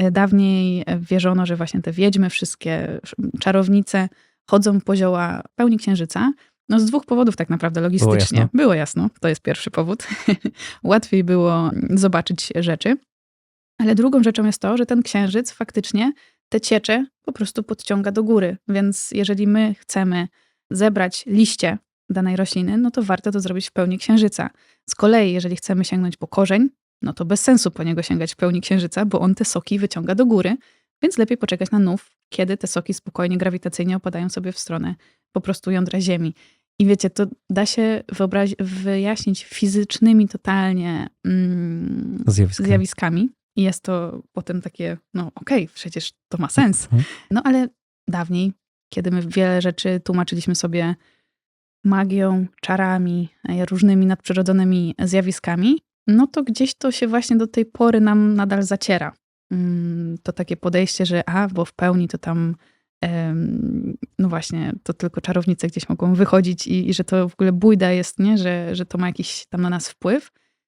E, Dawniej e, wierzono, że właśnie te wiedźmy, wszystkie sz- czarownice chodzą po zioła pełni księżyca. No z dwóch powodów tak naprawdę logistycznie. jasno? Było jasno, to jest pierwszy powód. Łatwiej było zobaczyć rzeczy. Ale drugą rzeczą jest to, że ten księżyc faktycznie te ciecze po prostu podciąga do góry. Więc jeżeli my chcemy zebrać liście danej rośliny, no to warto to zrobić w pełni księżyca. Z kolei, jeżeli chcemy sięgnąć po korzeń, no to bez sensu po niego sięgać w pełni księżyca, bo on te soki wyciąga do góry, więc lepiej poczekać na nów, kiedy te soki spokojnie, grawitacyjnie opadają sobie w stronę po prostu jądra Ziemi. I wiecie, to da się wyjaśnić fizycznymi totalnie mm, Zjawiska. zjawiskami. I jest to potem takie, no okej, przecież to ma sens. Mhm. No ale dawniej, kiedy my wiele rzeczy tłumaczyliśmy sobie magią, czarami, e, różnymi nadprzyrodzonymi zjawiskami, no to gdzieś to się właśnie do tej pory nam nadal zaciera. Mm, To takie podejście, że a, bo w pełni to tam, no właśnie, to tylko czarownice gdzieś mogą wychodzić i, i że to w ogóle bójda jest, nie? Że, że to ma jakiś tam na nas wpływ.